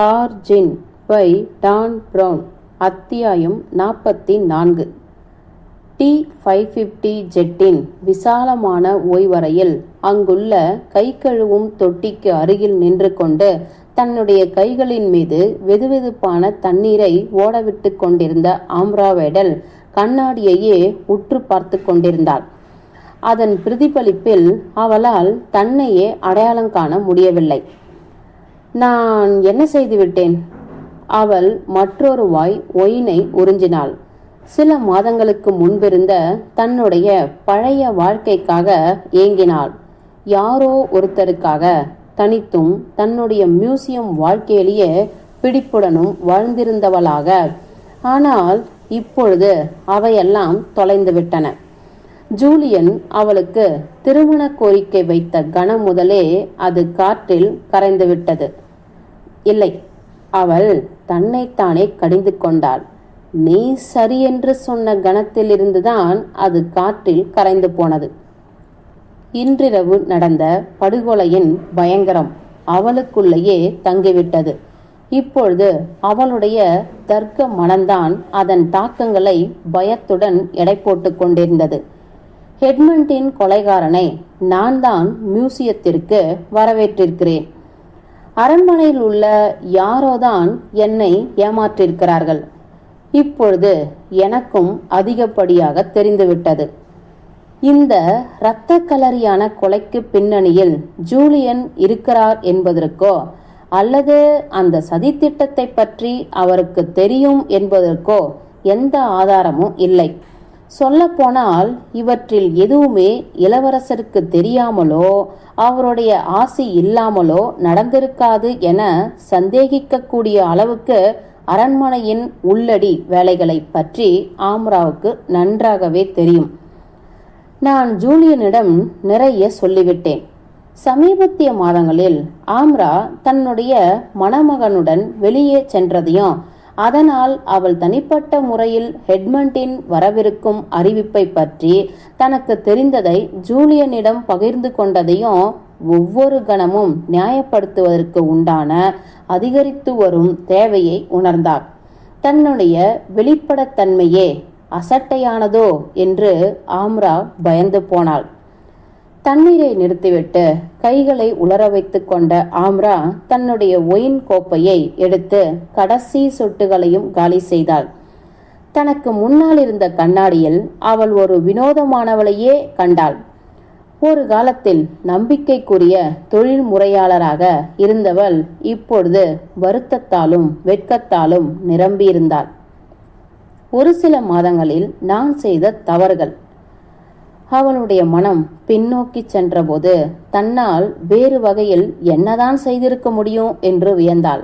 Origin by Don brown அத்தியாயம் நாற்பத்தி நான்கு டி ஃபைவ் ஃபிஃப்டி ஜெட்டின் விசாலமான ஓய்வறையில் அங்குள்ள கை கழுவும் தொட்டிக்கு அருகில் நின்று கொண்டு தன்னுடைய கைகளின் மீது வெதுவெதுப்பான தண்ணீரை ஓடவிட்டு கொண்டிருந்த ஆம்ராவேடல் கண்ணாடியையே உற்று பார்த்து கொண்டிருந்தாள். அதன் பிரதிபலிப்பில் அவளால் தன்னையே அடையாளம் காண முடியவில்லை. நான் என்ன செய்து விட்டேன் அவள் மற்றொரு வாய் ஒயினை உறிஞ்சினாள். சில மாதங்களுக்கு முன்பிருந்த தன்னுடைய பழைய வாழ்க்கைக்காக ஏங்கினாள். யாரோ ஒருத்தருக்காக தனித்தும் தன்னுடைய மியூசியம் வாழ்க்கையிலேயே பிடிப்புடனும் வாழ்ந்திருந்தவளாக. ஆனால் இப்பொழுது அவையெல்லாம் தொலைந்து விட்டன ஜூலியன் அவளுக்கு திருமண கோரிக்கை வைத்த கணம் முதலே அது காற்றில் கரைந்துவிட்டது. இல்லை. அவள் தன்னைத்தானே கடிந்து கொண்டாள். நீ சரியென்று சொன்ன கணத்திலிருந்துதான் அது காற்றில் கரைந்து போனது. இன்றிரவு நடந்த படுகொலையின் பயங்கரம் அவளுக்குள்ளேயே தங்கிவிட்டது. இப்பொழுது அவளுடைய தர்க்க மனம்தான் அதன் தாக்கங்களை பயத்துடன் எடை போட்டு கொண்டிருந்தது. ஹெட்மண்டின் கொலைகாரனை நான் தான் மியூசியத்திற்கு வரவேற்றிருக்கிறேன். அரண்மனையில் உள்ள யாரோதான் என்னை ஏமாற்றிருக்கிறார்கள் இப்பொழுது எனக்கும் அதிகப்படியாக தெரிந்துவிட்டது. இந்த இரத்த கலரியான கொலைக்கு பின்னணியில் ஜூலியன் இருக்கிறார் என்பதற்கோ அல்லது அந்த சதித்திட்டத்தை பற்றி அவருக்கு தெரியும் என்பதற்கோ எந்த ஆதாரமும் இல்லை. சொல்லப்போனால் இவற்றில் எதுவுமே இளவரசருக்கு தெரியாமலோ அவருடைய ஆசை இல்லாமலோ நடந்திருக்காது என சந்தேகிக்கக்கூடிய அளவுக்கு அரண்மனையின் உள்ளடி வேலைகளை பற்றி ஆம்ராவுக்கு நன்றாகவே தெரியும். நான் ஜூலியனிடம் நிறைய சொல்லிவிட்டேன். சமீபத்திய மாதங்களில் ஆம்ரா தன்னுடைய மணமகனுடன் வெளியே சென்றதையும் அதனால் அவள் தனிப்பட்ட முறையில் ஹெட்மண்டின் வரவிருக்கும் அறிவிப்பை பற்றி தனக்கு தெரிந்ததை ஜூலியனிடம் பகிர்ந்து கொண்டதையும் ஒவ்வொரு கணமும் நியாயப்படுத்துவதற்கு உண்டான அதிகரித்து வரும் தேவையை உணர்ந்தார் தன்னுடைய வெளிப்படத்தன்மையே அசட்டையானதோ என்று ஆம்ரா பயந்து போனாள். தண்ணீரை நிறுத்திவிட்டு கைகளை உலர வைத்து கொண்ட ஆம்ரா தன்னுடைய ஒயின் கோப்பையை எடுத்து கடைசி சொட்டுகளையும் காலி செய்தாள். தனக்கு முன்னால் இருந்த கண்ணாடியில் அவள் ஒரு வினோதமானவளையே கண்டாள். ஒரு காலத்தில் நம்பிக்கைக்குரிய தொழில் முறையாளராக இருந்தவள் இப்பொழுது வருத்தத்தாலும் வெட்கத்தாலும் நிரம்பியிருந்தாள். ஒரு சில மாதங்களில் நான் செய்த தவறுகள். அவளுடைய மனம் பின்னோக்கி சென்றபோது தன்னால் வேறு வகையில் என்னதான் செய்திருக்க முடியும் என்று வியந்தாள்.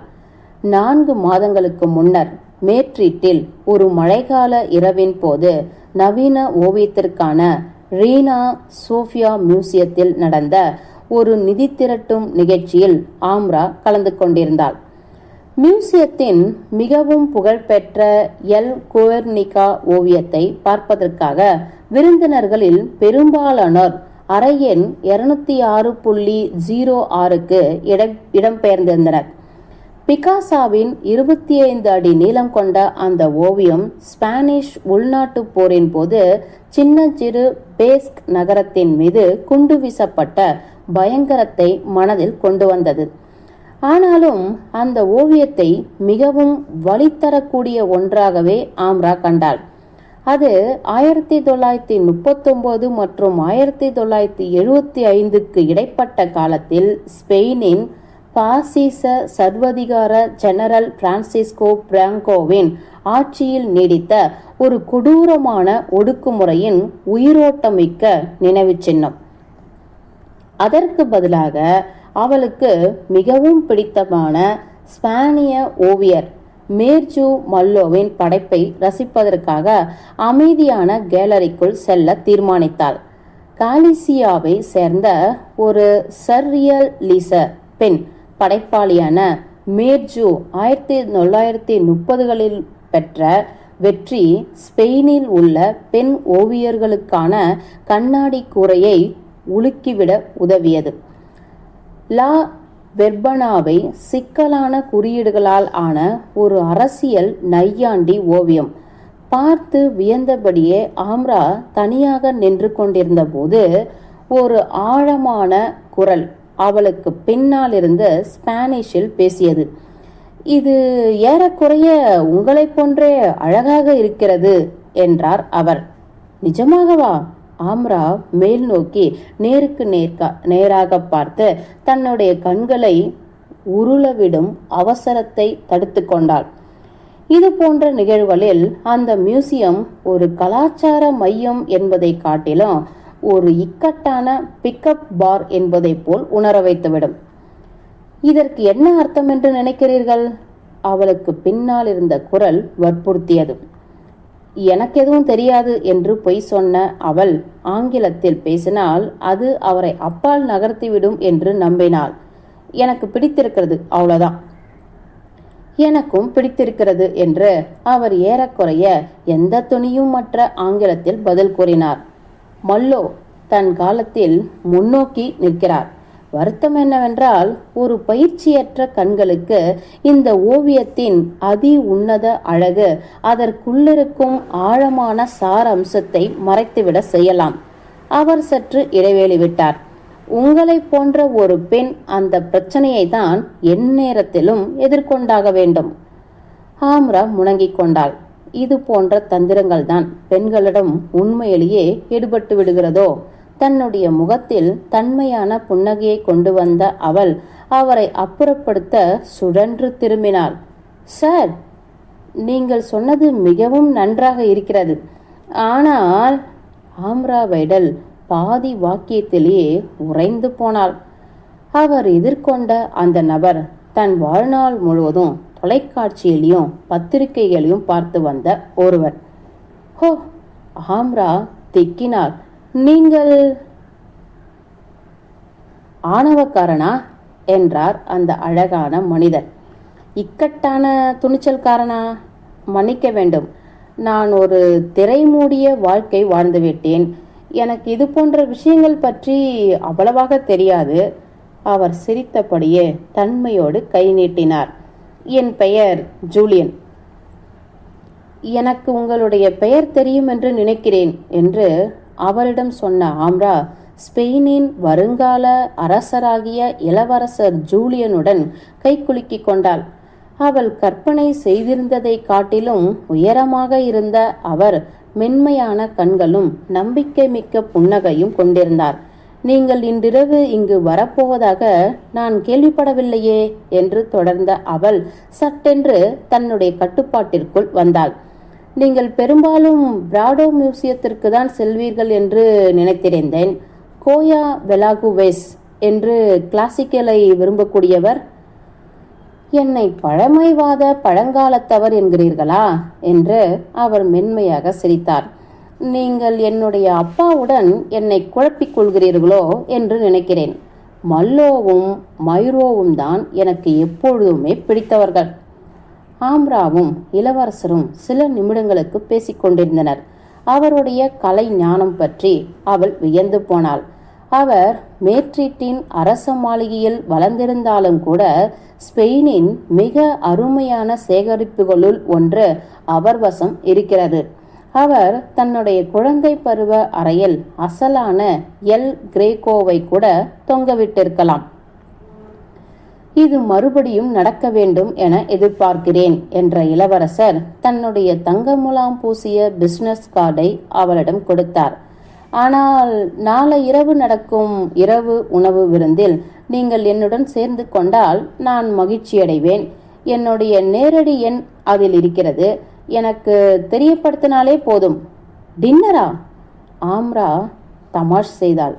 நான்கு மாதங்களுக்கு முன்னர் மேட்ரிட்டில் ஒரு மழைக்கால இரவின் போது நவீன ஓவியத்திற்கான ரீனா சோஃபியா மியூசியத்தில் நடந்த ஒரு நிதி திரட்டும் நிகழ்ச்சியில் ஆம்ரா கலந்து கொண்டிருந்தாள். மியூசியத்தின் மிகவும் புகழ்பெற்ற எல். குவர்னிகா ஓவியத்தை பார்ப்பதற்காக விருந்தினர்களில் பெரும்பாலானோர் அறை எண் இருநூத்தி ஆறு புள்ளி ஜீரோ ஆறுக்கு இடம் இடம்பெயர்ந்திருந்தனர். பிகாசாவின் இருபத்தி ஐந்து அடி நீளம் கொண்ட அந்த ஓவியம் ஸ்பானிஷ் உள்நாட்டு போரின் போது சின்னஞ்சிறு பேஸ்க் நகரத்தின் மீது குண்டு வீசப்பட்ட பயங்கரத்தை மனதில் கொண்டு வந்தது. ஆனாலும் அந்த ஓவியத்தை மிகவும் வழித்தரக்கூடிய ஒன்றாகவே ஆம்ரா கண்டாள். அது ஆயிரத்தி தொள்ளாயிரத்தி முப்பத்தொன்பது மற்றும் ஆயிரத்தி தொள்ளாயிரத்தி எழுபத்தி ஐந்துக்கு இடைப்பட்ட காலத்தில் ஸ்பெயினின் பாசிச சர்வதிகார ஜெனரல் பிரான்சிஸ்கோ பிராங்கோவின் ஆட்சியில் நீடித்த ஒரு கொடூரமான ஒடுக்குமுறையின் உயிரோட்டமிக்க நினைவு சின்னம் அதற்கு பதிலாக அவளுக்கு மிகவும் பிடித்தமான ஸ்பானிய ஓவியர் மேர்ஜு மல்லோவின் படைப்பை ரசிப்பதற்காக அமைதியான கேலரிக்குள் செல்ல தீர்மானித்தாள். காலிசியாவை சேர்ந்த ஒரு சர்ரியல் லீச பெண் படைப்பாளியான மேர்ஜு ஆயிரத்தி தொள்ளாயிரத்தி முப்பதுகளில் பெற்ற வெற்றி ஸ்பெயினில் உள்ள பெண் ஓவியர்களுக்கான கண்ணாடி கூரையை உலுக்கிவிட உதவியது. லா வெர்பனாவை சிக்கலான குறியீடுகளால் ஆன ஒரு அரசியல் நையாண்டி ஓவியம். பார்த்து வியந்தபடியே ஆம்ரா தனியாக நின்று கொண்டிருந்த போது ஒரு ஆழமான குரல் அவளுக்கு பின்னால் இருந்து ஸ்பானிஷில் பேசியது. இது ஏறக்குறைய உங்களைப் போன்றே அழகாக இருக்கிறது என்றார் அவர். நிஜமாகவா? ஆம்ரா மேல் நோக்கி நேருக்கு நேர்கா நேராக பார்த்து தன்னுடைய கண்களை உருளவிடும் அவசரத்தை தடுத்து கொண்டாள். இது போன்ற நிகழ்வுகளில் அந்த மியூசியம் ஒரு கலாச்சார மையம் என்பதை காட்டிலும் ஒரு இக்கட்டான பிக்கப் பார் என்பதை போல் உணர வைத்துவிடும். இதற்கு என்ன அர்த்தம் என்று நினைக்கிறீர்கள்? அவளுக்கு பின்னால் இருந்த குரல் வற்புறுத்தியது. எனக்கு எதுவும் தெரியாது என்று பொய் சொன்ன அவள் ஆங்கிலத்தில் பேசினால் அது அவரை அப்பால் நகர்த்திவிடும் என்று நம்பினாள். எனக்கு பிடித்திருக்கிறது அவ்வளவுதான் எனக்கும் பிடித்திருக்கிறது என்று அவர் ஏறக்குறைய எந்த துணியும் மற்ற ஆங்கிலத்தில் பதில் கூறினார். மல்லோ தன் காலத்தில் முன்னோக்கி நிற்கிறார். வருத்தம் என்னவென்றால் ஒரு பயிற்சியற்ற கண்களுக்கு இந்த ஓவியத்தின் அதி உன்னத அழகு அதற்குள்ளிருக்கும் ஆழமான சார அம்சத்தை மறைத்துவிட செய்யலாம். அவர் சற்று இடைவேளி விட்டார். உங்களை போன்ற ஒரு பெண் அந்த பிரச்சனையை தான் எந்நேரத்திலும் எதிர்கொண்டாக வேண்டும். ஆம்ரா முணங்கிக் கொண்டாள். இது போன்ற தந்திரங்கள் தான் பெண்களிடம் உண்மையிலேயே எடுபட்டு விடுகிறதோ? தன்னுடைய முகத்தில் தன்மையான புன்னகையை கொண்டு வந்த அவள் அவரை அப்புறப்படுத்த சுழன்று திரும்பினாள். சார் நீங்கள் சொன்னது மிகவும் நன்றாக இருக்கிறது. ஆனால் ஆம்ரா வைடல் பாதி வாக்கியத்திலேயே உறைந்து போனாள். அவர் எதிர்கொண்ட அந்த நபர் தன் வாழ்நாள் முழுவதும் தொலைக்காட்சியிலையும் பத்திரிகைகளையும் பார்த்து வந்த ஒருவர். ஹோ! ஆம்ரா திக்கினாள். நீங்கள் ஆணவக்காரனா? என்றார் அந்த அழகான மனிதர். இக்கட்டான துணிச்சல்காரனா? மன்னிக்க வேண்டும். நான் ஒரு திரை மூடிய வாழ்க்கை வாழ்ந்துவிட்டேன் எனக்கு இது போன்ற விஷயங்கள் பற்றி அவ்வளவாக தெரியாது. அவர் சிரித்தபடியே தன்மையோடு கை நீட்டினார். என் பெயர் ஜூலியன். எனக்கு உங்களுடைய பெயர் தெரியும் என்று நினைக்கிறேன் என்று அவரிடம் சொன்ன ஆம்ரா ஸ்பெயினின் வருங்கால அரசராகிய இளவரசர் ஜூலியனுடன் கைக்குலுக்கிக் கொண்டாள். அவள் கற்பனை செய்திருந்ததை காட்டிலும் உயரமாக இருந்த அவர் மென்மையான கண்களும் நம்பிக்கை மிக்க புன்னகையும் கொண்டிருந்தார். நீங்கள் இன்றிரவு இங்கு வரப்போவதாக நான் கேள்விப்படவில்லையே என்று தொடர்ந்த அவள் சட்டென்று தன்னுடைய கட்டுப்பாட்டிற்குள் வந்தாள். நீங்கள் பெரும்பாலும் பிராடோ மியூசியத்திற்கு தான் செல்வீர்கள் என்று நினைத்திருந்தேன். கோயா வெலாகுவேஸ் என்று கிளாசிக்கலை விரும்பக்கூடியவர் என்னை பழமைவாத பழங்காலத்தவர் என்கிறீர்களா? என்று அவர் மென்மையாக சிரித்தார். நீங்கள் என்னுடைய அப்பாவுடன் என்னை குழப்பிக் கொள்கிறீர்களோ? என்று நினைக்கிறேன். மல்லோவும் மைரோவும் தான் எனக்கு எப்பொழுதுமே பிடித்தவர்கள். ஆம்ராவும் இளவரசரும் சில நிமிடங்களுக்கு பேசிக்கொண்டிருந்தனர். அவருடைய கலை ஞானம் பற்றி அவள் வியந்து போனாள். அவர் மேட்ரிட்டின் அரச மாளிகையில் வளர்ந்திருந்தாலும் கூட ஸ்பெயினின் மிக அருமையான சேகரிப்புகளுள் ஒன்று அவர் வசம் இருக்கிறது. அவர் தன்னுடைய குழந்தை பருவ அறையில் அசலான எல் கிரேகோவை கூட தொங்கவிட்டிருக்கலாம். இது மறுபடியும் நடக்க வேண்டும் என எதிர்பார்க்கிறேன் என்ற இளவரசர் தன்னுடைய தங்க முலாம் பூசிய பிசினஸ் கார்டை அவளிடம் கொடுத்தார். ஆனால் நாளை இரவு நடக்கும் இரவு உணவு விருந்தில் நீங்கள் என்னுடன் சேர்ந்து கொண்டால் நான் மகிழ்ச்சியடைவேன். என்னுடைய நேரடி எண் அதில் இருக்கிறது. எனக்கு தெரியப்படுத்தினாலே போதும். டின்னரா? ஆம்ரா தமாஷ் செய்தாள்.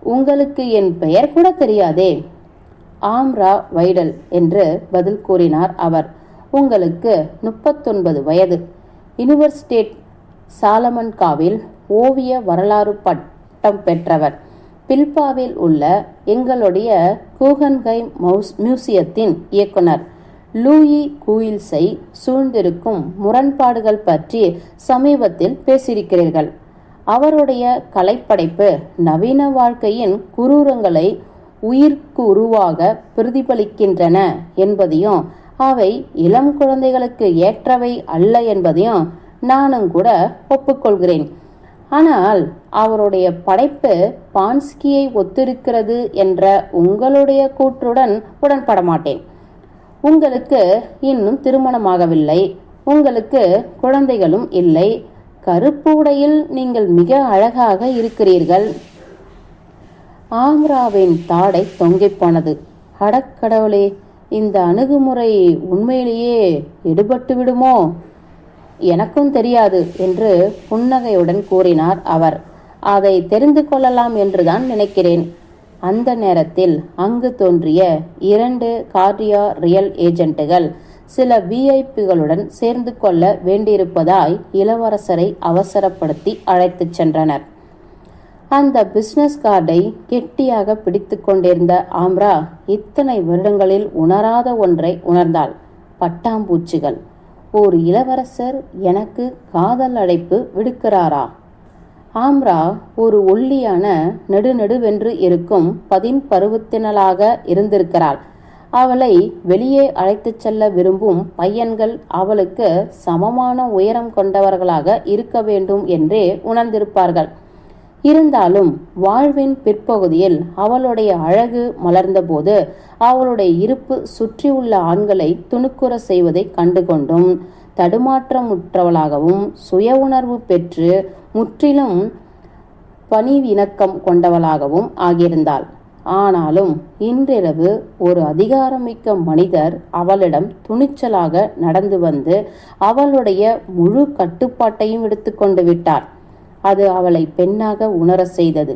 உங்களுக்கு என் பெயர் கூட தெரியாதே. ஆம்ரா வைடல் என்று பதில் கூறினார் அவர். உங்களுக்கு முப்பத்தொன்பது வயது. யூனிவர்சிட்டேட் சாலமன்காவில் ஓவிய வரலாறு பட்டம் பெற்றவர். பில்பாவில் உள்ள எங்களுடைய கூகன்கை மவுஸ் மியூசியத்தின் இயக்குனர். லூயி கூயில்ஸை சூழ்ந்திருக்கும் முரண்பாடுகள் பற்றி சமீபத்தில் பேசியிருக்கிறீர்கள். அவருடைய கலைப்படைப்பு நவீன வாழ்க்கையின் குரூரங்களை உயிர்க்கு உருவாக பிரதிபலிக்கின்றன என்பதையும் அவை இளம் குழந்தைகளுக்கு ஏற்றவை அல்ல என்பதையும் நானும் கூட ஒப்புக்கொள்கிறேன். ஆனால் அவருடைய படைப்பு பான்ஸ்கியை ஒத்திருக்கிறது என்ற உங்களுடைய கூற்றுடன் உடன்பட மாட்டேன் உங்களுக்கு இன்னும் திருமணமாகவில்லை. உங்களுக்கு குழந்தைகளும் இல்லை. கருப்பு உடையில் நீங்கள் மிக அழகாக இருக்கிறீர்கள். ஆம்ராவின் தாடை தொங்கிப் போனது அடக்கடவுளே இந்த அணுகுமுறை உண்மையிலேயே எடுபட்டு விடுமோ? எனக்கும் தெரியாது என்று புன்னகையுடன் கூறினார் அவர். அதை தெரிந்து கொள்ளலாம் என்றுதான் நினைக்கிறேன். அந்த நேரத்தில் அங்கு தோன்றிய இரண்டு கார்டியா ரியல் ஏஜென்ட்டுகள் சில விஐபிகளுடன் சேர்ந்து கொள்ள வேண்டியிருப்பதாய் இளவரசரை அவசரப்படுத்தி அழைத்துச் சென்றனர். அந்த பிசினஸ் கார்டை கெட்டியாக பிடித்து கொண்டிருந்த ஆம்ரா இத்தனை வருடங்களில் உணராத ஒன்றை உணர்ந்தாள். பட்டாம்பூச்சிகள். ஒரு இளவரசர் எனக்கு காதல் அழைப்பு விடுக்கிறாரா? ஆம்ரா ஒரு ஒல்லியான நெடுநெடுவென்று இருக்கும் பதின் பருவத்தினளாக இருந்திருக்கிறாள். அவளை வெளியே அழைத்துச் செல்ல விரும்பும் பையன்கள் அவளுக்கு சமமான உயரம் கொண்டவர்களாக இருக்க வேண்டும் என்றே உணர்ந்திருப்பார்கள். இருந்தாலும் வாழ்வின் பிற்பகுதியில் அவளுடைய அழகு மலர்ந்தபோது அவளுடைய இருப்பு சுற்றியுள்ள ஆண்களை துணுக்குற செய்வதை கண்டுகொண்டும் தடுமாற்றமுற்றவளாகவும் சுய உணர்வு பெற்று முற்றிலும் பணிவிணக்கம் கொண்டவளாகவும் ஆகியிருந்தாள். ஆனாலும் இன்றிரவு ஒரு அதிகாரமிக்க மனிதர் அவளிடம் துணிச்சலாக நடந்து வந்து அவளுடைய முழு கட்டுப்பாட்டையும் எடுத்துக்கொண்டு விட்டார். அது அவளை பெண்ணாக உணர செய்தது.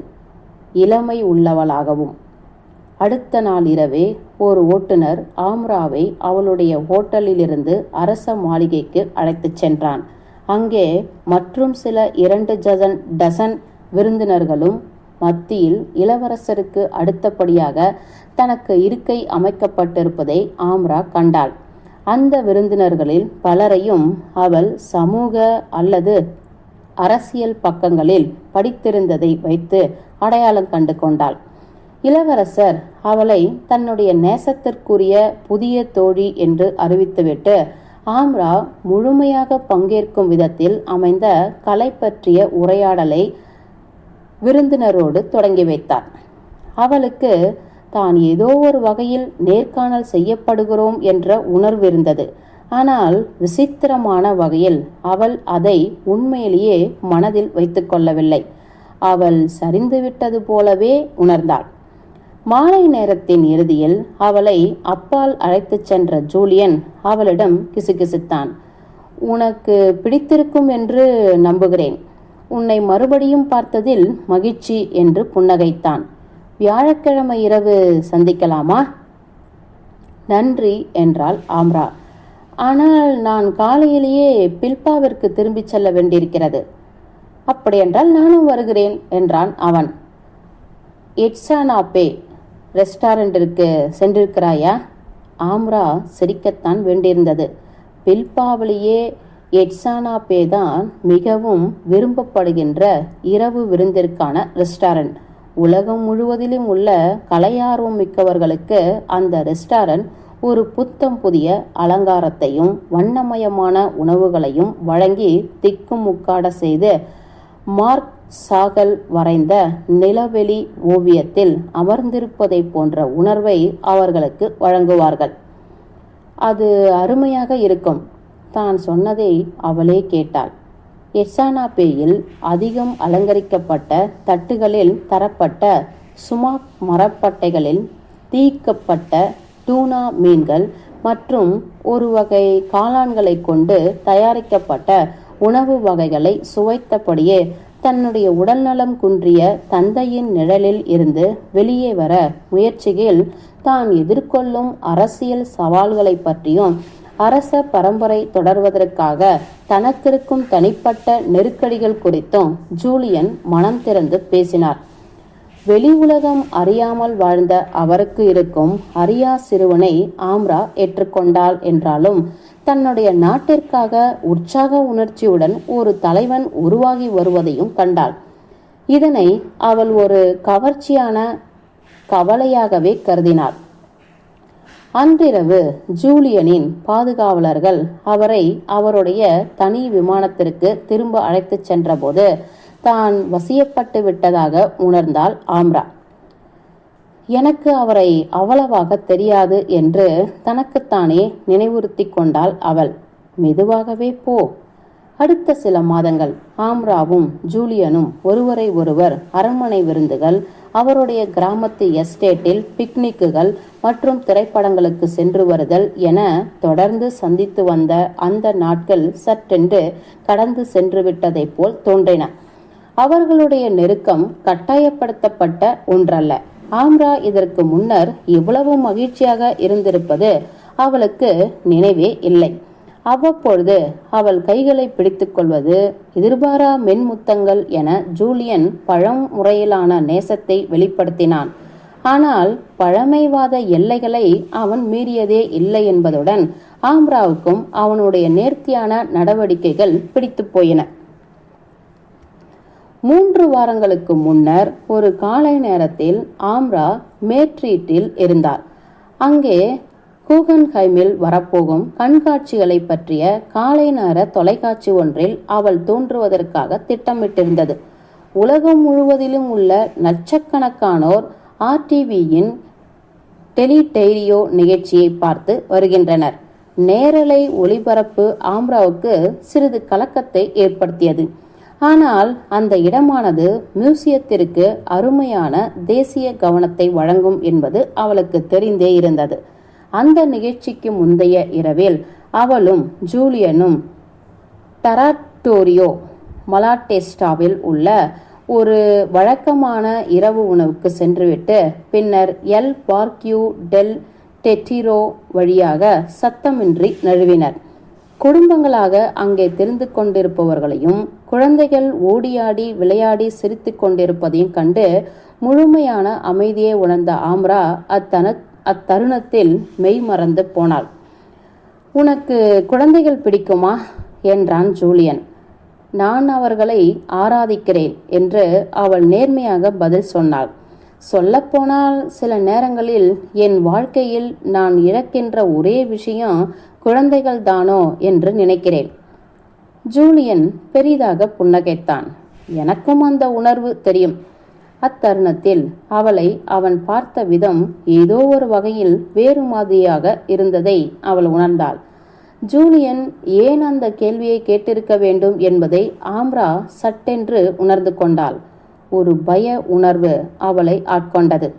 இளமை உள்ளவளாகவும். அடுத்த நாள் இரவே ஒரு ஓட்டுநர் ஆம்ராவை அவளுடைய ஹோட்டலிலிருந்து அரச மாளிகைக்கு அழைத்துச் சென்றான். அங்கே மற்றும் சில இரண்டு ஜசன் டசன் விருந்தினர்களும் மத்தியில் இளவரசருக்கு அடுத்தபடியாக தனக்கு இருக்கை அமைக்கப்பட்டிருப்பதை ஆம்ரா கண்டாள். அந்த விருந்தினர்களில் பலரையும் அவள் சமூக அல்லது அரசியல் பக்கங்களில் படித்திருந்ததை வைத்து அடையாளம் கண்டு கொண்டாள். இளவரசர் அவளை தன்னுடைய நேசத்திற்குரிய புதிய தோழி என்று அறிவித்துவிட்டு ஆம்ரா முழுமையாக பங்கேற்கும் விதத்தில் அமைந்த கலை பற்றிய உரையாடலை விருந்தினரோடு தொடங்கி வைத்தார். அவளுக்கு தான் ஏதோ ஒரு வகையில் நேர்காணல் செய்யப்படுகிறோம் என்ற உணர்வு இருந்தது. ஆனால் விசித்திரமான வகையில் அவள் அதை உண்மையிலேயே மனதில் வைத்துக்கொள்ளவில்லை அவள் சரிந்துவிட்டது போலவே உணர்ந்தாள். மாலை நேரத்தின் இறுதியில் அவளை அப்பால் அழைத்துச் சென்ற ஜூலியன் அவளிடம் கிசுகிசுத்தான். உனக்கு பிடித்திருக்கும் என்று நம்புகிறேன். உன்னை மறுபடியும் பார்த்ததில் மகிழ்ச்சி என்று புன்னகைத்தான். வியாழக்கிழமை இரவு சந்திக்கலாமா? நன்றி என்றாள் ஆம்ரா. ஆனால் நான் காலையிலேயே பில்பாவிற்கு திரும்பிச் செல்ல வேண்டியிருக்கிறது. அப்படியென்றால் நானும் வருகிறேன் என்றான் அவன். எட்சானாப்பே ரெஸ்டாரண்டிற்கு சென்றிருக்கிறாயா? ஆம்ரா சிரிக்கத்தான் வேண்டியிருந்தது. பில்பாவிலேயே எட்சானாப்பே தான் மிகவும் விரும்பப்படுகின்ற இரவு விருந்திற்கான ரெஸ்டாரண்ட். உலகம் முழுவதிலும் உள்ள கலையார்வம் மிக்கவர்களுக்கு அந்த ரெஸ்டாரண்ட் ஒரு புத்தம் புதிய அலங்காரத்தையும் வண்ணமயமான உணவுகளையும் வழங்கி திக்குமுக்காட செய்து மார்க் சாகல் வரைந்த நிலவெளி ஓவியத்தில் அமர்ந்திருப்பதை போன்ற உணர்வை அவர்களுக்கு வழங்குவார்கள். அது அருமையாக இருக்கும். தான் சொன்னதை அவளே கேட்டாள். எர்சானா பேயில் அதிகம் அலங்கரிக்கப்பட்ட தட்டுகளில் தரப்பட்ட சுமாக் மரப்பட்டைகளில் தீக்கப்பட்ட டூனா மீன்கள் மற்றும் ஒரு வகை காளான்களை கொண்டு தயாரிக்கப்பட்ட உணவு வகைகளை சுவைத்தபடியே தன்னுடைய உடல்நலம் குன்றிய தந்தையின் நிழலில் இருந்து வெளியே வர முயற்சியில் தான் எதிர்கொள்ளும் அரசியல் சவால்களை பற்றியும் அரச பரம்பரை தொடர்வதற்காக தனக்கிருக்கும் தனிப்பட்ட நெருக்கடிகள் குறித்தும் ஜூலியன் மனம் திறந்து பேசினார். வெளி உலகம் அறியாமல் வாழ்ந்த அவருக்கு இருக்கும் அரியா சிறுவனை ஆம்ரா ஏற்றுக்கொண்டாள் என்றாலும் தன்னுடைய நாட்டிற்காக உற்சாக உணர்ச்சியுடன் ஒரு தலைவன் உருவாகி வருவதையும் கண்டாள். இதனை அவள் ஒரு கவர்ச்சியான கவலையாகவே கருதினாள். அன்றிரவு ஜூலியனின் பாதுகாவலர்கள் அவரை அவருடைய தனி விமானத்திற்கு திரும்ப அழைத்துச் சென்றபோது தான் வசியப்பட்டு விட்டதாக உணர்ந்தாள் ஆம்ரா. எனக்கு அவரை அவ்வளவாக தெரியாது என்று தனக்குத்தானே நினைவுறுத்தி கொண்டாள் அவள். மெதுவாகவே போ. அடுத்த சில மாதங்கள் ஆம்ராவும் ஜூலியனும் ஒருவரை ஒருவர் அரண்மனை விருந்துகள் அவருடைய கிராமத்து எஸ்டேட்டில் பிக்னிக்குகள் மற்றும் திரைப்படங்களுக்கு சென்று வருதல் என தொடர்ந்து சந்தித்து வந்த அந்த நாட்கள் சற்றென்று கடந்து சென்று விட்டதைப் போல் தோன்றின. அவர்களுடைய நெருக்கம் கட்டாயப்படுத்தப்பட்ட ஒன்றல்ல. ஆம்ரா இதற்கு முன்னர் இவ்வளவு மகிழ்ச்சியாக இருந்திருப்பது அவளுக்கு நினைவே இல்லை. அவ்வப்பொழுது அவள் கைகளை பிடித்துக் கொள்வது எதிர்பாரா மென்முத்தங்கள் என ஜூலியன் பழம் முறையிலான நேசத்தை வெளிப்படுத்தினான். ஆனால் பழமைவாத எல்லைகளை அவன் மீறியதே இல்லை என்பதுடன் ஆம்ராவுக்கும் அவனுடைய நேர்த்தியான நடவடிக்கைகள் பிடித்துப் போயின. மூன்று வாரங்களுக்கு முன்னர் ஒரு காலை நேரத்தில் ஆம்ரா மேட்ரீட்டில் இருந்தார். அங்கே கூகன்ஹைமில் வரப்போகும் கண்காட்சிகளை பற்றிய காலை நேர தொலைக்காட்சி ஒன்றில் அவள் தோன்றுவதற்காக திட்டமிட்டிருந்தது. உலகம் முழுவதிலும் உள்ள லட்சக்கணக்கானோர் ஆர்டிவியின் டெலிடெய்ரியோ நிகழ்ச்சியை பார்த்து வருகின்றனர். நேரலை ஒளிபரப்பு ஆம்ராவுக்கு சிறிது கலக்கத்தை ஏற்படுத்தியது. ஆனால் அந்த இடமானது மியூசியத்திற்கு அருமையான தேசிய கவனத்தை வழங்கும் என்பது அவளுக்கு தெரிந்தே இருந்தது. அந்த நிகழ்ச்சிக்கு முந்தைய இரவில் அவளும் ஜூலியனும் டராட்டோரியோ மலாட்டேஸ்டாவில் உள்ள ஒரு வழக்கமான இரவு உணவுக்கு சென்றுவிட்டு பின்னர் எல் பார்க்யூ டெல் டெட்டிரோ வழியாக சத்தமின்றி நழுவினர். குடும்பங்களாக அங்கே தெரிந்து கொண்டிருப்பவர்களையும் குழந்தைகள் ஓடியாடி விளையாடி சிரித்து கொண்டிருப்பதையும் கண்டு முழுமையான அமைதியை உணர்ந்த ஆம்ரா அத்தன அத்தருணத்தில் மெய் மறந்து போனாள். உனக்கு குழந்தைகள் பிடிக்குமா? என்றான் ஜூலியன். நான் அவர்களை ஆராதிக்கிறேன் என்று அவள் நேர்மையாக பதில் சொன்னாள். சொல்லப்போனால் சில நேரங்களில் என் வாழ்க்கையில் நான் இழக்கின்ற ஒரே விஷயம் குழந்தைகள் தானோ என்று நினைக்கிறேன். ஜூலியன் பெரிதாக புன்னகைத்தான். எனக்கும் அந்த உணர்வு தெரியும். அத்தருணத்தில் அவளை அவன் பார்த்த விதம் ஏதோ ஒரு வகையில் வேறு மாதிரியாக இருந்ததை அவள் உணர்ந்தாள். ஜூலியன் ஏன் அந்த கேள்வியை கேட்டிருக்க வேண்டும் என்பதை ஆம்ரா சட்டென்று உணர்ந்து கொண்டாள். ஒரு பய உணர்வு அவளை ஆட்கொண்டது.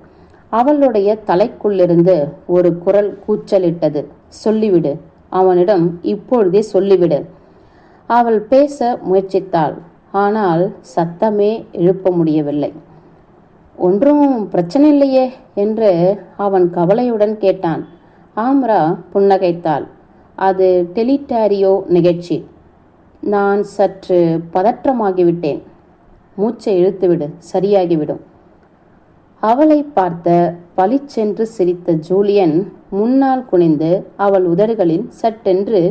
அவளுடைய தலைக்குள்ளிருந்து ஒரு குரல் கூச்சலிட்டது. சொல்லிவிடு. அவனிடம் இப்பொழுதே சொல்லிவிடு. அவள் பேச முயற்சித்தாள். ஆனால் சத்தமே எழுப்ப முடியவில்லை. ஒன்றும் பிரச்சனை இல்லையே என்று அவன் கவலையுடன் கேட்டான். ஆம்ரா புன்னகைத்தாள். அது டெலிடாரியோ நிகழ்ச்சி. நான் சற்று பதற்றமாகிவிட்டேன். மூச்சை இழுத்துவிடு சரியாகிவிடும். அவளை பார்த்த பளிச்சென்று சிரித்த ஜூலியன் முன்னால் குனிந்து அவள் உதடுகளில் சட்டென்று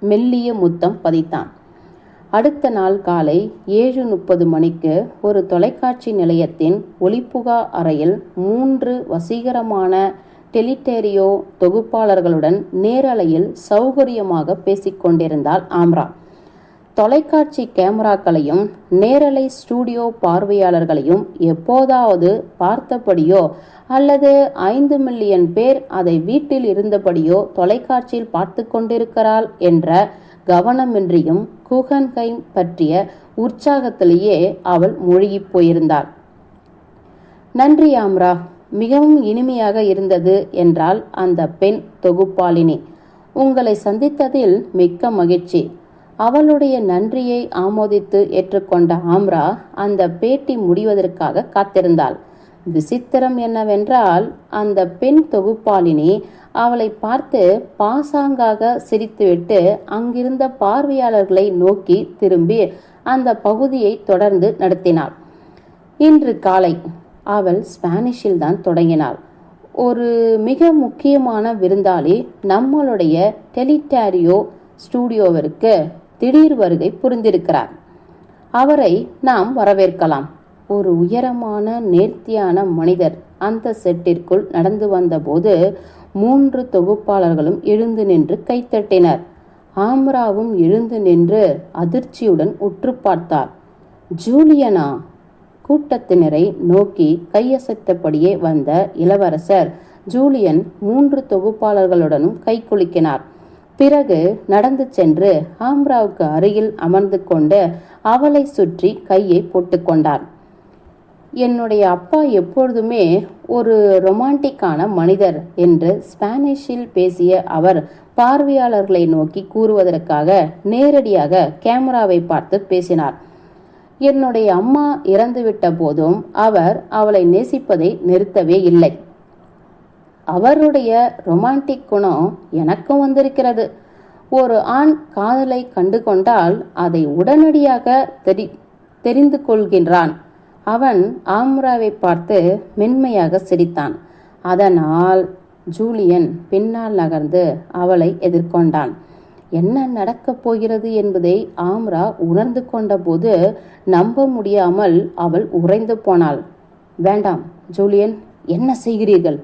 மெல்லிய முத்தம் பதித்தான். அடுத்த நாள் காலை ஏழு முப்பது மணிக்கு ஒரு தொலைக்காட்சி நிலையத்தின் ஒளிப்புகா அறையில் மூன்று வசீகரமான டெலிட்டேரியோ தொகுப்பாளர்களுடன் நேரலையில் சௌகரியமாக பேசிக்கொண்டிருந்தாள் ஆம்ரா. தொலைக்காட்சி கேமராக்களையும் நேரலை ஸ்டூடியோ பார்வையாளர்களையும் எப்போதாவது பார்த்தபடியோ அல்லது ஐந்து மில்லியன் பேர் அதை வீட்டில் இருந்தபடியோ தொலைக்காட்சியில் பார்த்து கொண்டிருக்கிறாள் என்ற கவனமின்றியும் கூகன்கைம் பற்றிய உற்சாகத்திலேயே அவள் மூழ்கி போயிருந்தாள். நன்றி ஆம்ரா மிகவும் இனிமையாக இருந்தது என்றால் அந்த பெண் தொகுப்பாளினி. உங்களை சந்தித்ததில் மிக்க மகிழ்ச்சி. அவளுடைய நன்றியை ஆமோதித்து ஏற்றுக்கொண்ட ஆம்ரா அந்த பேட்டி முடிவதற்காக காத்திருந்தாள். விசித்திரம் என்னவென்றால் அந்த பெண் தொகுப்பாளினி அவளை பார்த்து பாசாங்காக சிரித்துவிட்டு அங்கிருந்த பார்வையாளர்களை நோக்கி திரும்பி அந்த பகுதியை தொடர்ந்து நடத்தினாள். இன்று காலை அவள் ஸ்பானிஷில் தான் தொடங்கினாள். ஒரு மிக முக்கியமான விருந்தாளி நம்மளுடைய டெலிட்டாரியோ ஸ்டூடியோவிற்கு திடீர் வருகை புரிந்திருக்கிறார். அவரை நாம் வரவேற்கலாம். ஒரு உயரமான நேர்த்தியான மனிதர் அந்த செட்டிற்குள் நடந்து வந்தபோது மூன்று தொகுப்பாளர்களும் எழுந்து நின்று கைத்தட்டினர். ஆம்ராவும் எழுந்து நின்று அதிர்ச்சியுடன் உற்று பார்த்தார். ஜூலியனா? கூட்டத்தினரை நோக்கி கையசைத்தபடியே வந்த இளவரசர் ஜூலியன் மூன்று தொகுப்பாளர்களுடனும் கைக்குலுக்கினார் பிறகு நடந்து சென்று ஆம்ராவுக்கு அருகில் அமர்ந்து கொண்டு அவளை சுற்றி கையை போட்டுக்கொண்டார் என்னுடைய அப்பா எப்பொழுதுமே ஒரு ரொமான்டிக்கான மனிதர் என்று ஸ்பானிஷில் பேசிய அவர் பார்வையாளர்களை நோக்கி கூறுவதற்காக நேரடியாக கேமராவை பார்த்து பேசினார். என்னுடைய அம்மா இறந்துவிட்ட போதும் அவர் அவளை நேசிப்பதை நிறுத்தவே இல்லை. அவருடைய ரொமான்டிக் குணம் எனக்கும் வந்திருக்கிறது. ஒரு ஆண் காதலை கண்டு கொண்டால் அதை உடனடியாக தெரி தெரிந்து கொள்கின்றான். அவன் ஆம்ராவை பார்த்து மென்மையாக சிரித்தான். அதனால் ஜூலியன் பின்னால் நகர்ந்து அவளை எதிர்கொண்டான். என்ன நடக்கப் போகிறது என்பதை ஆம்ரா உணர்ந்து கொண்டபோது நம்ப முடியாமல் அவள் உறைந்து போனாள். வேண்டாம் ஜூலியன் என்ன செய்கிறீர்கள்?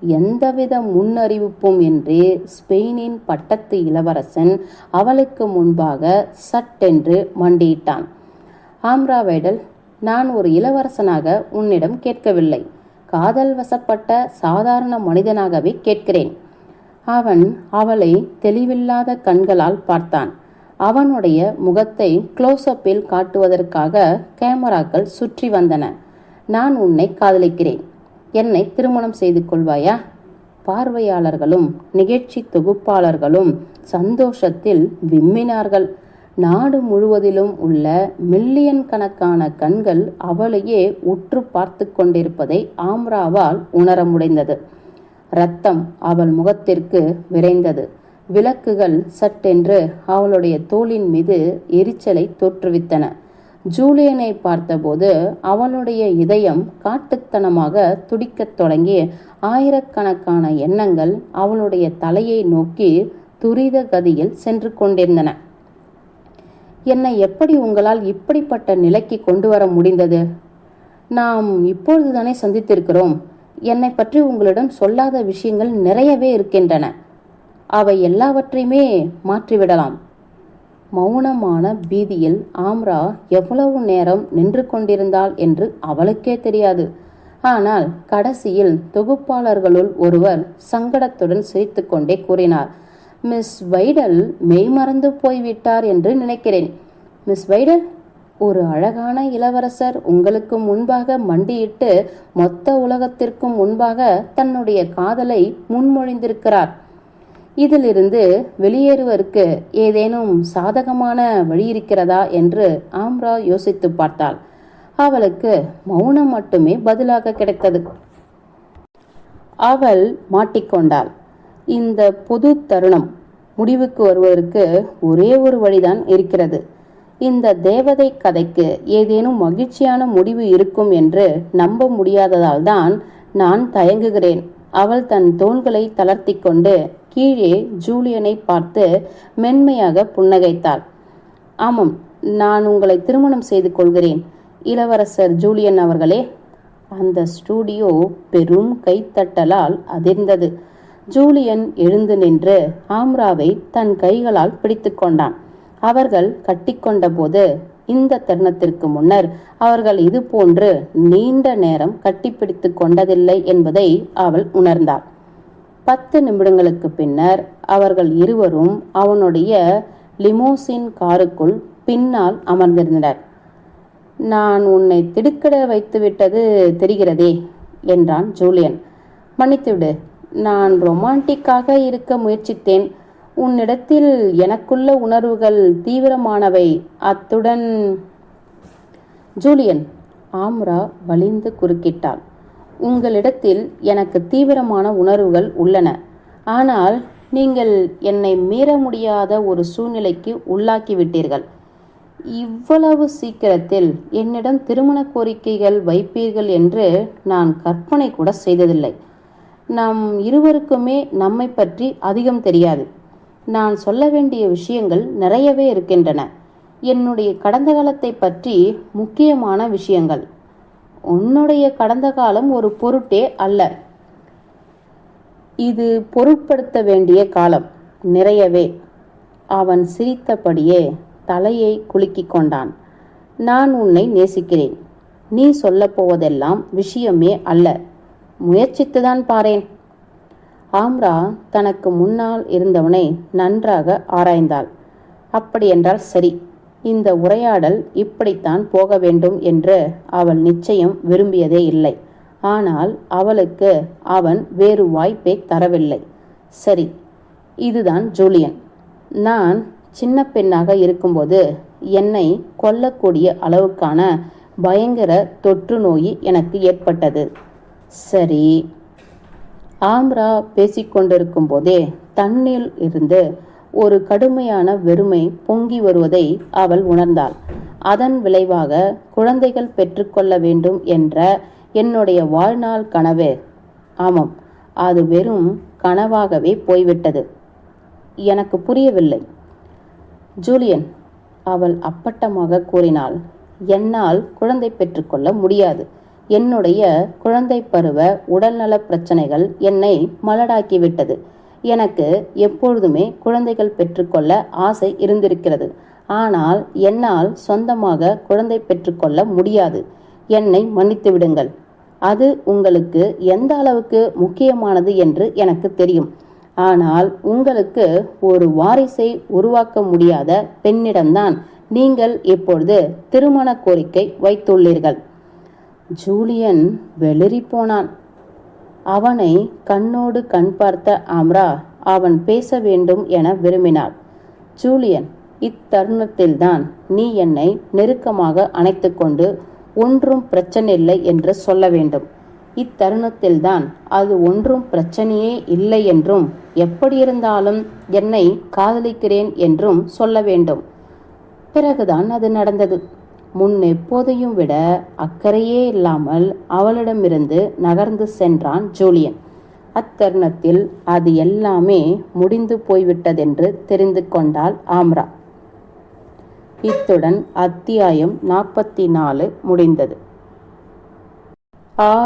எந்தவித முன்னறிவிப்பும் இன்றி ஸ்பெயினின் பட்டத்து இளவரசன் அவளுக்கு முன்பாக சட்டென்று மண்டியிட்டான். ஆம்ரா வைடல் நான் ஒரு இளவரசனாக உன்னிடம் கேட்கவில்லை. காதல் வசப்பட்ட சாதாரண மனிதனாகவே கேட்கிறேன். அவன் அவளை தெளிவில்லாத கண்களால் பார்த்தான். அவனுடைய முகத்தை க்ளோஸ்அப்பில் காட்டுவதற்காக கேமராக்கள் சுற்றி வந்தன. நான் உன்னை காதலிக்கிறேன். என்னை திருமணம் செய்து கொள்வாயா? பார்வையாளர்களும் நிகழ்ச்சி தொகுப்பாளர்களும் சந்தோஷத்தில் விம்மினார்கள். நாடு முழுவதிலும் உள்ள மில்லியன் கணக்கான கண்கள் அவளையே உற்று பார்த்து கொண்டிருப்பதை ஆம்ராவால் உணர முடிந்தது. ரத்தம் அவள் முகத்திற்கு விரைந்தது. விளக்குகள் சட்டென்று அவளுடைய தோளின் மீது எரிச்சலை தோற்றுவித்தன. ஜூலியனை பார்த்தபோது அவளுடைய இதயம் காட்டுத்தனமாக துடிக்கத் தொடங்கி ஆயிரக்கணக்கான எண்ணங்கள் அவளுடைய தலையை நோக்கி துரித கதியில் சென்று கொண்டிருந்தன. என்னை எப்படி உங்களால் இப்படிப்பட்ட நிலைக்கு கொண்டு வர முடிந்தது? நாம் இப்பொழுதுதானே சந்தித்திருக்கிறோம். என்னை பற்றி உங்களிடம் சொல்லாத விஷயங்கள் நிறையவே இருக்கின்றன. அவை எல்லாவற்றையுமே மாற்றிவிடலாம். மௌனமான பீதியில் ஆம்ரா எவ்வளவு நேரம் நின்று கொண்டிருந்தாள் என்று அவளுக்கே தெரியாது. ஆனால் கடைசியில் தொகுப்பாளர்களுள் ஒருவர் சங்கடத்துடன் சிரித்துக்கொண்டே கூறினார் மிஸ் வைடல் மெய்மறந்து போய்விட்டார் என்று நினைக்கிறேன். மிஸ் வைடல் ஒரு அழகான இளவரசர் உங்களுக்கு முன்பாக மண்டியிட்டு மொத்த உலகத்திற்கும் முன்பாக தன்னுடைய காதலை முன்மொழிந்திருக்கிறார். இதிலிருந்து வெளியேறுவதற்கு ஏதேனும் சாதகமான வழி இருக்கிறதா என்று ஆம்ரா யோசித்து பார்த்தாள். அவளுக்கு மௌனம் மட்டுமே பதிலாக கிடைத்தது. அவள் மாட்டிக்கொண்டாள். இந்த பொது தருணம் முடிவுக்கு வருவதற்கு ஒரே ஒரு வழிதான் இருக்கிறது. இந்த தேவதை கதைக்கு ஏதேனும் மகிழ்ச்சியான முடிவு இருக்கும் என்று நம்ப முடியாததால் தான் நான் தயங்குகிறேன். அவள் தன் தோள்களை தளர்த்தி கொண்டு கீழே ஜூலியனை பார்த்து மென்மையாக புன்னகைத்தாள். ஆமாம் நான் உங்களை திருமணம் செய்து கொள்கிறேன். இளவரசர் ஜூலியன் அவர்களே. அந்த ஸ்டூடியோ பெரும் கைத்தட்டலால் அதிர்ந்தது. ஜூலியன் எழுந்து நின்று ஆம்ராவை தன் கைகளால் பிடித்து கொண்டான். அவர்கள் கட்டிக்கொண்டபோது இந்த தருணத்திற்கு முன்னர் அவர்கள் இது போன்று நீண்ட நேரம் கட்டிப்பிடித்து கொண்டதில்லை என்பதை அவள் உணர்ந்தாள். பத்து நிமிடங்களுக்கு பின்னர் அவர்கள் இருவரும் அவனுடைய லிமோசின் காருக்குள் பின்னால் அமர்ந்திருந்தனர். நான் உன்னை திடுக்கிட வைத்துவிட்டது தெரிகிறதே என்றான் ஜூலியன். மன்னித்துவிடு நான் ரொமான்டிக்காக இருக்க முயற்சித்தேன். உன்னிடத்தில் எனக்குள்ள உணர்வுகள் தீவிரமானவை. அத்துடன் ஜூலியன் ஆம்ரா வலிந்து குறுக்கிட்டாள். உங்களிடத்தில் எனக்கு தீவிரமான உணர்வுகள் உள்ளன. ஆனால் நீங்கள் என்னை மீற முடியாத ஒரு சூழ்நிலைக்கு உள்ளாக்கிவிட்டீர்கள். இவ்வளவு சீக்கிரத்தில் என்னிடம் திருமண கோரிக்கைகள் வைப்பீர்கள் என்று நான் கற்பனை கூட செய்ததில்லை. நம் இருவருக்குமே நம்மை பற்றி அதிகம் தெரியாது. நான் சொல்ல வேண்டிய விஷயங்கள் நிறையவே இருக்கின்றன. என்னுடைய கடந்த காலத்தை பற்றி முக்கியமான விஷயங்கள். உன்னுடைய கடந்த காலம் ஒரு பொருட்டே அல்ல. இது பொருட்படுத்த வேண்டிய காலம். நிறையவே. அவன் சிரித்தபடியே தலையை குலுக்கிக் கொண்டான். நான் உன்னை நேசிக்கிறேன். நீ சொல்லப்போவதெல்லாம் விஷயமே அல்ல. முயற்சித்துதான் பாரேன். ஆம்ரா தனக்கு முன்னால் இருந்தவனை நன்றாக ஆராய்ந்தாள். அப்படியென்றால் சரி. இந்த உரையாடல் இப்படித்தான் போக வேண்டும் என்று அவள் நிச்சயம் விரும்பியதே இல்லை. ஆனால் அவளுக்கு அவன் வேறு வாய்ப்பை தரவில்லை. சரி இதுதான் ஜூலியன். நான் சின்ன பெண்ணாக இருக்கும்போது என்னை கொல்லக்கூடிய அளவுக்கான பயங்கர தொற்று நோய் எனக்கு ஏற்பட்டது. சரி ஆம்ரா பேசிக்கொண்டிருக்கும் போதே தன்னில் இருந்து ஒரு கடுமையான வெறுமை பொங்கி வருவதை அவள் உணர்ந்தாள். அதன் விளைவாக குழந்தைகள் பெற்றுக்கொள்ள வேண்டும் என்ற என்னுடைய வாழ்நாள் கனவு. ஆமாம் அது வெறும் கனவாகவே போய்விட்டது. எனக்கு புரியவில்லை. ஜூலியன் அவள் அப்பட்டமாக கூறினாள் என்னால் குழந்தை பெற்றுக்கொள்ள முடியாது. என்னுடைய குழந்தை பருவ உடல்நலப் பிரச்சனைகள் என்னை மலடாக்கிவிட்டது. எனக்கு எப்பொழுதுமே குழந்தைகள் பெற்றுக்கொள்ள ஆசை இருந்திருக்கிறது. ஆனால் என்னால் சொந்தமாக குழந்தை பெற்றுக்கொள்ள முடியாது. என்னை மன்னித்து விடுங்கள். அது உங்களுக்கு எந்த அளவுக்கு முக்கியமானது என்று எனக்கு தெரியும். ஆனால் உங்களுக்கு ஒரு வாரிசை உருவாக்க முடியாத பெண்ணிடம்தான் நீங்கள் இப்பொழுது திருமண கோரிக்கை வைத்துள்ளீர்கள். ஜூலியன் வெளிரி போனான். அவனை கண்ணோடு கண் பார்த்த ஆம்ரா அவன் பேச வேண்டும் என விரும்பினாள். ஜூலியன் இத்தருணத்தில்தான் நீ என்னை நெருக்கமாக அணைத்துக்கொண்டு ஒன்றும் பிரச்சனையில்லை என்று சொல்ல வேண்டும். இத்தருணத்தில்தான் அது ஒன்றும் பிரச்சனையே இல்லை என்றும் எப்படியிருந்தாலும் என்னை காதலிக்கிறேன் என்றும் சொல்ல வேண்டும். பிறகுதான் அது நடந்தது. முன் எப்போதையும் விட அக்கறையே இல்லாமல் அவளிடமிருந்து நகர்ந்து சென்றான் ஜூலியன். அத்தருணத்தில் அது எல்லாமே முடிந்து போய்விட்டதென்று தெரிந்து கொண்டாள் ஆம்ரா. இத்துடன் அத்தியாயம் நாற்பத்தி நாலு முடிந்தது. ஆ